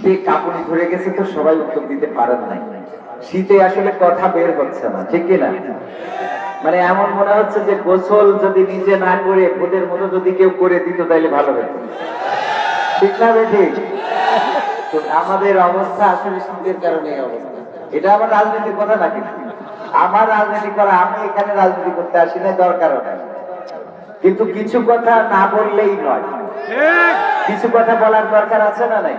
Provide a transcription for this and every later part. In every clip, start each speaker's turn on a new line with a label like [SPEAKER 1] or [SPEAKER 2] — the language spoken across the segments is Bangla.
[SPEAKER 1] শীতে কাঁপুনি ধরে গেছে তো সবাই উত্তর দিতে পারেন নাই শীতে আসলে কথা বের হচ্ছে না, ঠিক কিনা? মানে এমন মনে হচ্ছে যে গোসল যদি নিজে না করে, ভূতের মতো যদি কেউ করে দিত তাইলে ভালো হতো। ঠিক না ঠিক তো আমাদের অবস্থা আসলে শীতের কারণে অবস্থা। এটা আমার রাজনীতির কথা না কিন্তু আমার রাজনীতি করা, আমি এখানে রাজনীতি করতে আসি না দরকার কিন্তু কিছু কথা না বললেই নয়। কিছু কথা বলার দরকার আছে না নাই?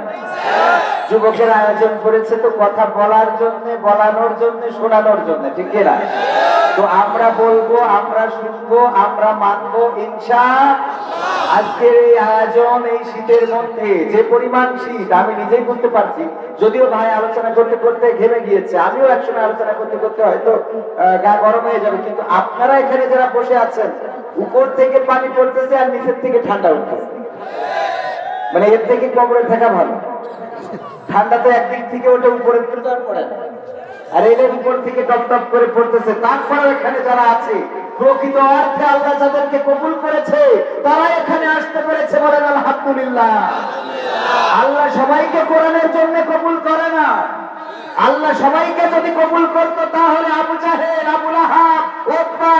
[SPEAKER 1] যুবকের আয়োজন করেছে তো কথা বলার জন্য, বলানোর জন্য, শোনানোর জন্য, ঠিক না? তো আমরা বলব, আমরা শুনব, আমরা মানবো ইনশা আজকের এই আয়োজন এই শীতের মধ্যে, যে পরিমাণ শীত, আমি নিজেই বুঝতে পারছি। যদিও ভাই আলোচনা করতে করতে ঘেমে গিয়েছে, আমিও একসময় আলোচনা করতে করতে হয়তো গা গরম হয়ে যাবে, কিন্তু আপনারা এখানে যারা বসে আছেন, উপর থেকে পানি পড়তেছে আর নিচের থেকে ঠান্ডা উঠতেছে। মানে এর থেকে কবরে থাকা ভালো। ঠান্ডা তো একদিক থেকে ওটা উপরে তুলে আর পড়ে। আর এদের উপর থেকে টপ টপ করে পড়তেছে। তারপরে এখানে যারা আছে, প্রকৃত অর্থে আল্লাহ যাদেরকে কবুল করেছে তারা এখানে আসতে পেরেছে বলেন আলহামদুলিল্লাহ। আল্লাহ সবাইকে কোরআনের জন্য কবুল করে না। আল্লাহ সবাইকে যদি কবুল করতো, তাহলে আবু জাহেল আবুল আহাব ওকবা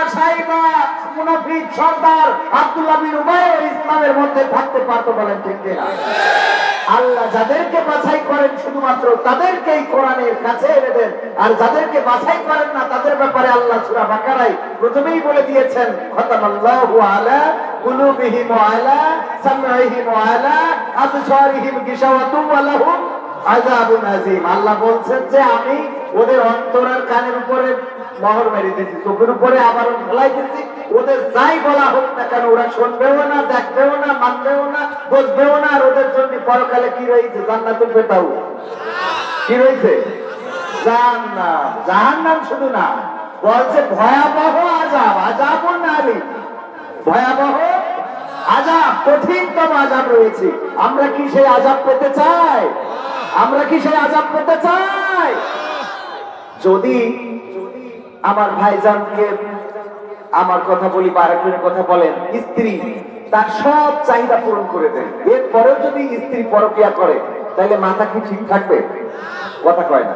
[SPEAKER 1] সর্দার আব্দুল্লাহ উবাই ইসলামের মধ্যে থাকতে পারতো বলেন ঠিক কিনা? আল্লাহ যাদেরকে বাছাই করেন, শুধুমাত্র তাদেরকেই কোরআনের কাছে এনে দেন। আর যাদেরকে বাছাই করেন না, তাদের ব্যাপারে আল্লাহ সূরা বাকারায় প্রথমেই বলে দিয়েছেন, খতামাল্লাহু আলা কুলুবিহিম আলা সামঈহিম ওয়া আলা আবসারিহিম গিশাওয়াতুম ওয়া আযাবুন আযীম। আল্লাহ বলছেন যে আমি ওদের অন্তরের কানের উপরে মোহর মেরে দিয়েছি চোখের উপরে আবার দিয়েছি ওদের যাই বলা হোক না কেন, ওরা শুনবেও না, দেখবেও না, মানবেও না না, আর ওদের জন্য পরকালে কি রয়েছে? কি রয়েছে? জাহান্নাম শুধু না, বলছে ভয়াবহ আজাব আজাব নালি ভয়াবহ আজাব কঠিনতম আজাব রয়েছে। আমরা কি সেই আজাব পেতে চাই? আমরা কি সেই আজাব পেতে চাই? যদি আমার ভাইজানকে আমার কথা বলি বা আরেকজনের কথা বলেন, স্ত্রী তার সব চাহিদা পূরণ করে দেয়। এরপরেও যদি স্ত্রী পরকিয়া করে, তাহলে মাথা কি ঠিক থাকবে? কথা কয় না।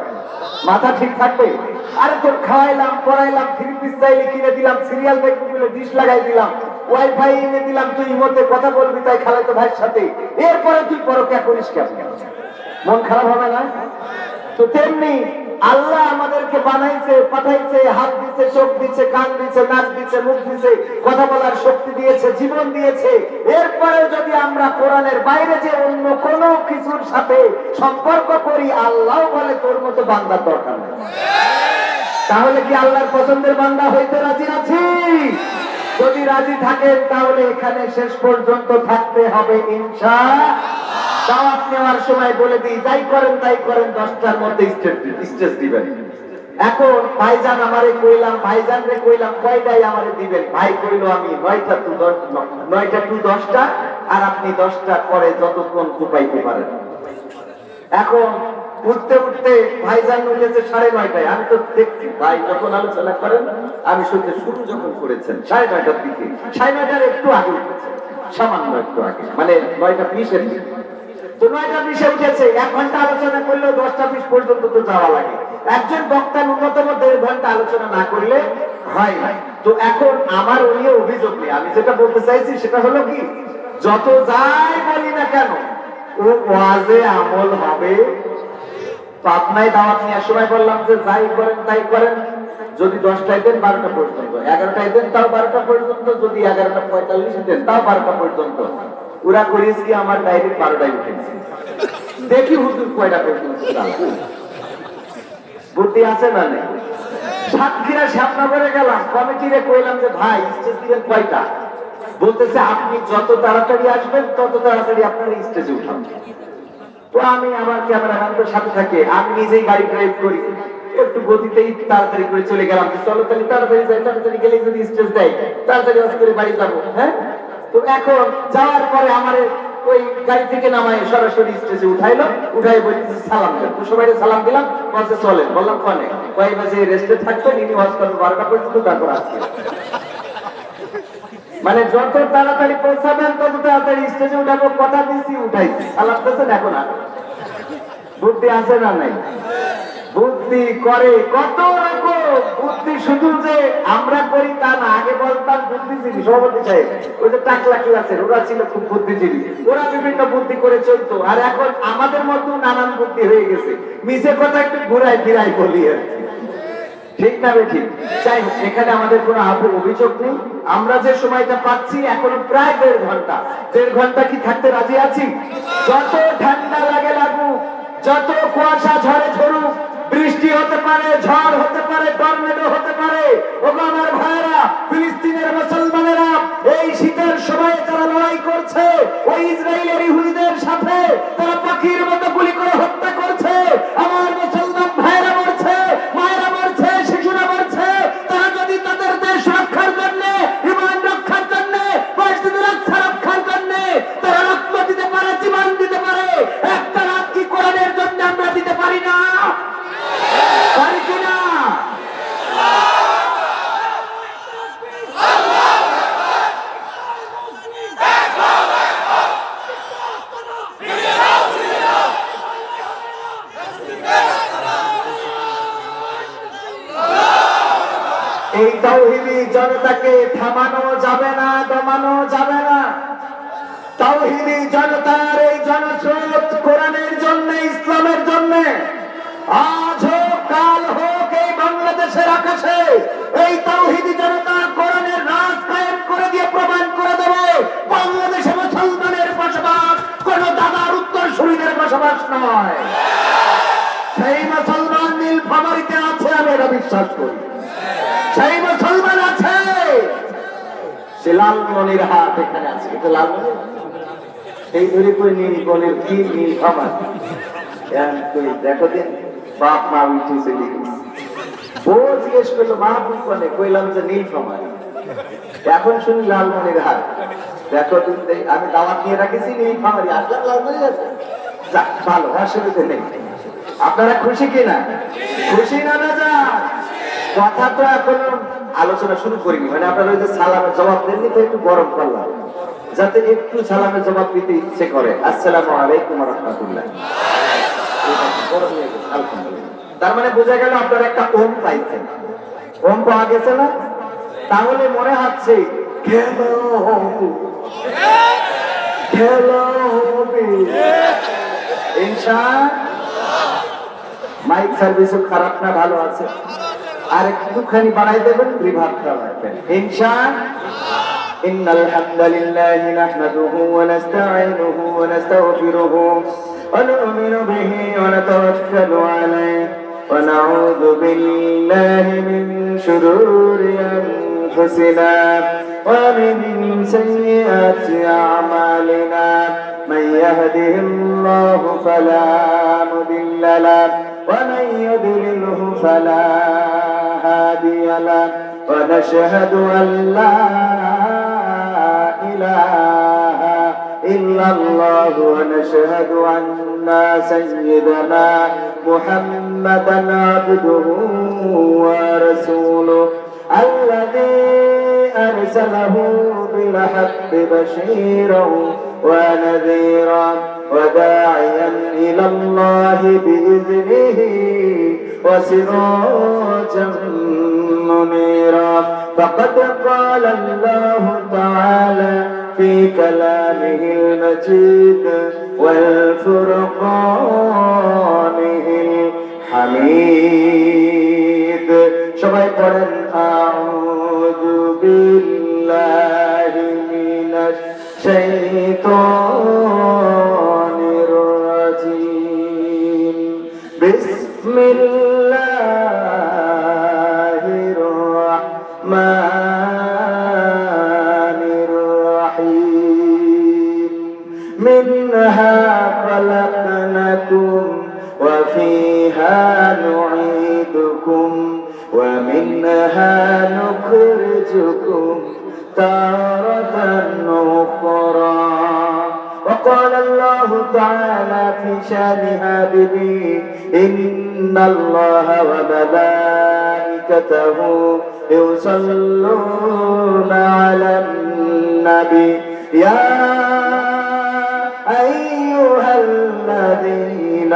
[SPEAKER 1] মাথা ঠিক থাকবে? আরে তোর খাওয়াইলাম, পড়াইলাম, থ্রি পিস চাইলে কিনে দিলাম, সিরিয়াল দেখবি বলে ডিশ লাগাই দিলাম, ওয়াইফাই এনে দিলাম, তুই মধ্যে কথা বলবি, তাই খালাতো ভাইয়ের সাথে। এরপরে তুই পরকিয়া করিস কেমন মন খারাপ হবে না? তো তেমনি আল্লাহ আমাদেরকে বানাইছে, পাঠাইছে, হাত দিছে, চোখ দিছে, কান দিছে, নাক দিছে, মুখ দিছে, কথা বলার শক্তি দিয়েছে, জীবন দিয়েছে। এরপরে যদি আমরা কোরআনের বাইরে যে অন্য কোন কিছুর সাথে সম্পর্ক করি, আল্লাহ বলে তোর মতো বান্দার দরকার তাহলে কি আল্লাহর পছন্দের বান্দা হইতে রাজি আছি? যদি রাজি থাকেন, তাহলে এখানে শেষ পর্যন্ত থাকতে হবে, ইনশা দাওয়াত নেওয়ার সময় বলে দিই, যাই করেন, তাই করেন, দশটার মধ্যে স্টেজ দিবেন। এখন ভাইজান আমারে কইলাম, ভাইজান রে কইলাম কয়টাই আমারে দিবেন? ভাই কইলো আমি নয়টা টু দশ, নয়টা টু দশটা, আর আপনি দশটা পরে যতক্ষণ কুপাইতে পারেন। এখন উঠতে উঠতে ভাইজান উঠেছে সাড়ে নয়টায়। আমি তো দেখছি, ভাই যখন আলোচনা করেন, আমি শুনতে শুরু যখন করেছেন, সাড়ে নয়টার দিকে। সাড়ে নয়টার একটু আগে সামান্য একটু আগে মানে নয়টা বিশের দিকে। একজন আলোচনা না করলে হয় তো এখন আমার ওই অভিযোগ নেই। আমি যেটা বলতে চাইছি সেটা হলো কি, যত যাই বলি না কেন, ও ওয়াজে আমল হবে পাবনায় দাওয়াত নেওয়ার সময় বললাম যে যাই করেন, তাই করেন। যদি দশটায় দেন, বারোটা পর্যন্ত। এগারোটায় দেন, তাও বারোটা পর্যন্ত। যদি এগারোটা পঁয়তাল্লিশে দেন, তাও বারোটা পর্যন্ত। ওরা করিস কি, আমার ডাইরেক্ট বারোটায় উঠেছে। দেখি হুজুর কয়টা পর্যন্ত বুদ্ধি আছে না নেই? সাতক্ষীরা শ্যামনগরে গেলাম, কমিটিরে কইলাম যে, ভাই স্টেজ দিবেন কয়টা? বলতেছে, আপনি যত তাড়াতাড়ি আসবেন, তত তাড়াতাড়ি আপনার স্টেজে উঠান তো আমি আমার ক্যামেরাম্যান তো সাথে থাকে, আমি নিজেই গাড়ি ড্রাইভ করি। একটু গতিতেই তাড়াতাড়ি করে চলে গেলাম। চলো তাহলে তাড়াতাড়ি যাই, তাড়াতাড়ি গেলে যদি স্টেজ দেয়, তাড়াতাড়ি আজ করে বাড়ি যাব হ্যাঁ? তো এখন যাওয়ার পরে আমার ওই গাড়ি থেকে নামায়, সরাসরি স্টেজে উঠাইলো। উঠাই বলতেছে, সালাম তো সবাই সালাম দিলাম, বলছে চলে বললাম, কনে? কয়েক বাজে রেস্টে থাকতো ওয়াজ করবে বারোটা পর্যন্ত তারপর আসবে মানে যত তাড়াতাড়ি পৌঁছাবেন তত তাড়াতাড়ি স্টেজে উঠাবো, কথা দিছি, উঠাইছি। সালাম দিয়েছেন এখন আর বুদ্ধি আছে না নাই? বুদ্ধি করে কত রকম বুদ্ধি, শুধু যে আমরা করি তা না, আগে বলতাম বুদ্ধিজীবী, সভাপতি সাহেব, ওই যে টাকলা ক্লাসের ওরা ছিল খুব বুদ্ধিজীবী। ওরা বিভিন্ন বুদ্ধি করে চলতো, আর এখন আমাদের মধ্যে নানান বুদ্ধি হয়ে গেছে। মিশে কথা একটু ঘুরাই ফিরাই বলি আর কি। ঠিক না ঠিক? যাই হোক, এখানে আমাদের কোনো আপ- অভিযোগ নেই। আমরা যে সময়টা পাচ্ছি এখনও প্রায় দেড় ঘণ্টা। দেড় ঘণ্টা কি থাকতে রাজি আছি? যত ঠান্ডা লাগে লাগুক, যত কুয়াশা ঝড়ে ঝরুক, বৃষ্টি হতে পারে, ঝড় হতে পারে, টর্নেডো হতে পারে, ওগো আমার ভাইরা ফিলিস্তিনের মুসলমানেরা, এই শীতের সময়ে তারা লড়াই করছে, ওই ইসরায়েলের ইহুদিদের সাথে, তারা পাখির মতো গুলি করে হত্যা করছে। লালমনির হাত এখানে আছে। এটা লালমনির সেই ধরে কই নীল বনের কি নীল আমার দেখো দিন, বাপ মা উঠেছে ও জিজ্ঞেস করল, মা বুক বলে কইলাম যে নীল ফামার এখন শুনি লাল লালমনির হাত। দেখো দিন আমি দাওয়াত নিয়ে রাখেছি, নীল ফামারি আসলাম লালমনির আছে যাক, ভালো, অসুবিধা নেই। আপনারা খুশি কিনা? খুশি না না যা কথা তো এখনও আলোচনা শুরু করিনি। মানে আপনারা ওই যে সালামের জবাব দেননি, তো একটু গরম করলাম। যাতে একটু সালামের জবাব দিতে ইচ্ছে করে। আসসালামু আলাইকুম রহমতুল্লাহ। তার মানে বোঝা গেল আপনারা একটা ওম পাইছেন। ওম পাওয়া গেছে না? তাহলে মনে হচ্ছে ইনশা, মাইক সার্ভিসও খারাপ না, ভালো আছে। আর একটুখানি বাড়াই দেবেন রিভার্বটা রাখবেন ইনশান إن الحمد لله نحمده ونستعينه ونستغفره ونؤمن به ونتوكل عليه ونعوذ بالله من شرور أنفسنا ومن سيئات أعمالنا من يهده الله فلا مضل له ومن يضلله فلا هادي له ونشهد أن لا إله إلا الله ونشهد أن سيدنا محمدا عبده ورسوله الذي أرسله بالحق بشيرا ونذيرا وداعيا إلى الله بإذنه. وسراجا منيرا فقد قال الله تعالى في كلامه المجيد والفرقان الحميد. شبيطا أعوذ بالله. تعالى في شانها بني إن الله وملائكته يصلون على النبي. يا أيها الذين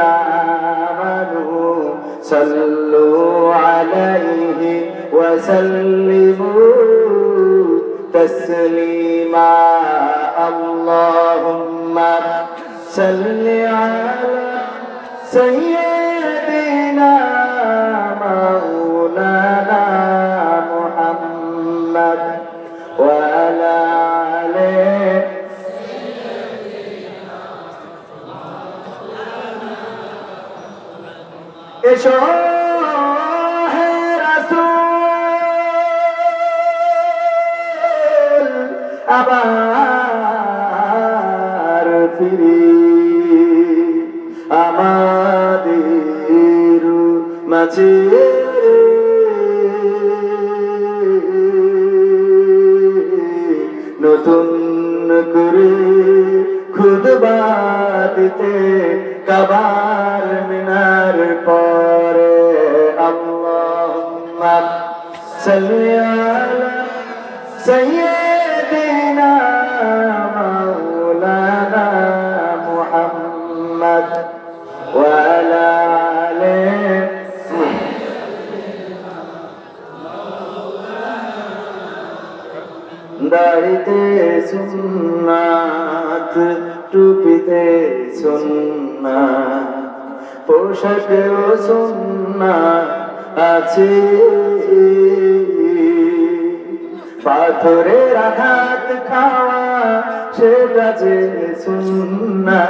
[SPEAKER 1] صلوا عليه وسلموا تسليما. اللهم صل على سيدنا مولانا محمد وعلى آله سيدنا Bye-bye. মাঝে নতুন করে খুদ দিতে কাবার মিনার পরে আল্লাহ সাল্লি দাড়িতে সুন্নাত টুপিতে সুন্না পোশাকেও সুন্না আছে। পাথরের আঘাত খাওয়া, সেটা যে সুন্না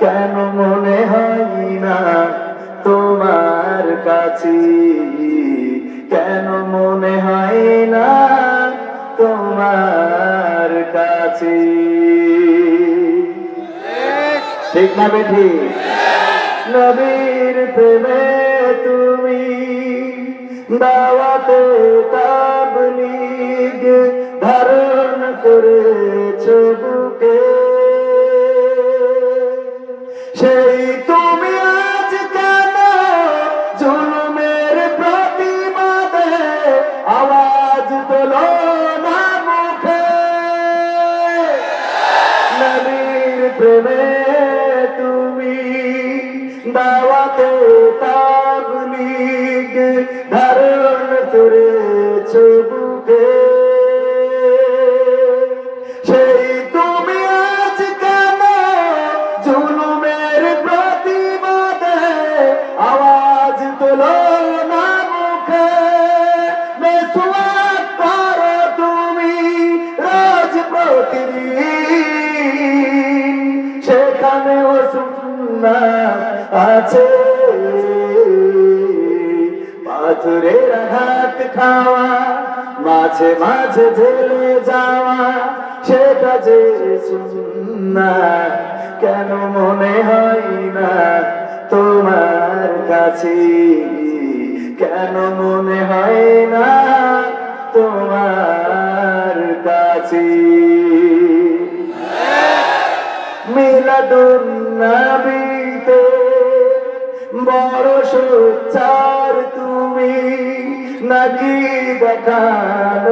[SPEAKER 1] কেন মনে হয় না তোমার কাছে? কেন মনে হয় না তোমার কাছে। ঠিক না বেঠি? নবীর প্রেমে তুমি দাওয়াতে তাবলিগ ধারণ করেছ প্রেমে তুমি দাওয়াতে তাবলিগ সেখানেও সুন্না আছে। পাথরের আঘাত খাওয়া, মাঝে মাঝে ঝেলে যাওয়া, সেটা যে সুন্না, কেন মনে হয় না তোমার কাছে? কেন মনে হয় না তোমার কাছে? মিলাদুন নবীতে বড় সোচ্চার তুমি নাকি দেখাল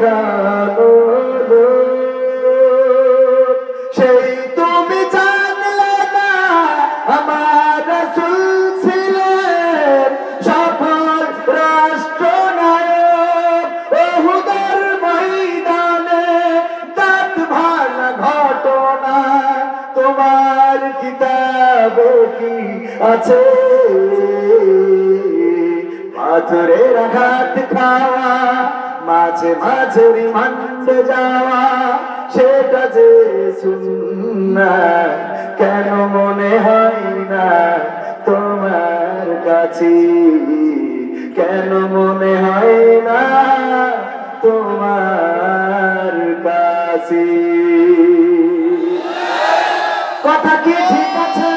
[SPEAKER 1] দেখানো সুন্না কেন মনে হয় না তোমার কাছে? কেন মনে হয় না তোমার কাছে? কথা কি ঠিক আছে?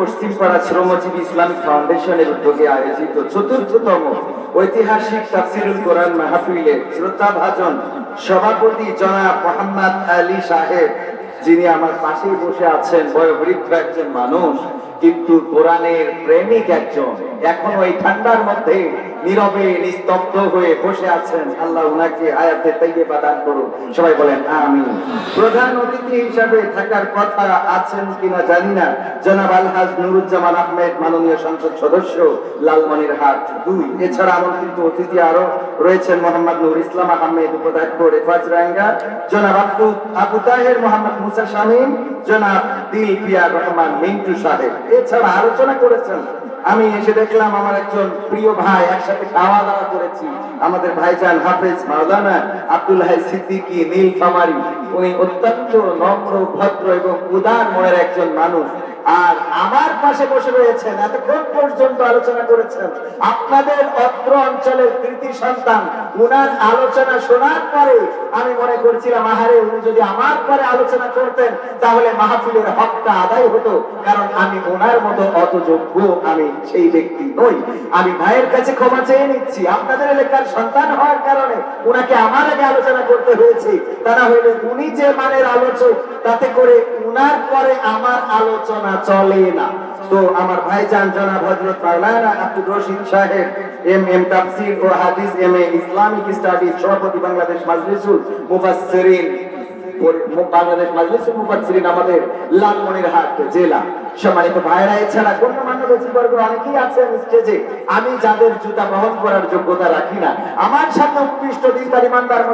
[SPEAKER 1] পশ্চিম পাড়া শ্রমজীবী ফাউন্ডেশনের উদ্যোগে আয়োজিত চতুর্থতম ঐতিহাসিক তাফসিরুল কোরআন মাহফিলে শ্রদ্ধাভাজন সভাপতি জনাব মোহাম্মদ আলী সাহেব, যিনি আমার পাশে বসে আছেন বয়োবৃদ্ধ একজন মানুষ। কিন্তু কোরআনের প্রেমিক একজন এখনও এই ঠান্ডার মধ্যে নীরবে, নিস্তব্ধ হয়ে বসে আছেন। আল্লাহ উনাকে আয়াতে তাইয়্যিবা দান করুন। সবাই বলেন, আমিন। প্রধান অতিথি হিসাবে থাকার কথা আছেন কিনা জানি না। জনাব আলহাজ নুরুজ্জামান আহমেদ, মাননীয় সংসদ সদস্য, লালমনিরহাট দুই। এছাড়া আমন্ত্রিত অতিথি আরও রয়েছেন মোহাম্মদ নুর ইসলাম আহমেদ, উপাধ্যক্ষ রেফাজ রাঙ্গা জনাব আব্দু আবু তাহের মোহাম্মদ মুসা শামীম, জনাব দিল পিয়ার রহমান মিন্টু সাহেব। এছাড়া আলোচনা করেছেন। আমি এসে দেখলাম আমার একজন প্রিয় ভাই একসাথে খাওয়া দাওয়া করেছি। আমাদের ভাইজান হাফেজ মাওলানা আব্দুল হাই সিদ্দিকী নীল ফামারি উনি অত্যন্ত নম্র ভদ্র এবং উদার মনের একজন মানুষ। আর আমার পাশে বসে রয়েছেন, এতক্ষণ পর্যন্ত আলোচনা করেছেন আপনাদের অত্র অঞ্চলের কৃতি সন্তান। উনার আলোচনা শোনার পরে আমি মনে করছিলাম, আহারে, উনি যদি আমার পরে আলোচনা করতেন, তাহলে মাহফিলের হকটা আদায় হতো, কারণ আমি ওনার মতো অত যোগ্য আমি সেই ব্যক্তি নই। আমি ভাইয়ের কাছে ক্ষমা চেয়ে নিচ্ছি। আপনাদের এলাকার সন্তান হওয়ার কারণে উনাকে আমার আগে আলোচনা করতে হয়েছে। তা না হইলে উনি যে মানের আলোচক, তাতে করে উনার পরে আমার আলোচনা চলে না। তো আমার ভাইজান জনাব হযরত মাওলানা আব্দুর রশিদ সাহেব, এম এম তাফসীর ও হাদিস এম এ ইসলামিক স্টাডিজ সভাপতি বাংলাদেশ মাজলিসুল মুফাসসিরিন বাংলাদেশ মাজলিসুল মুফাসসিরিন আমাদের লালমনিরহাট জেলা। সম্মানিত ভাইরা, এছাড়া গণ্যমান্য ব্যক্তিবর্গ অনেকেই আছেন স্টেজে। আমি যাদের জুতা বহন করার যোগ্যতা রাখি না। আমার সামনে উৎকৃষ্ট দিনদার ইমানদার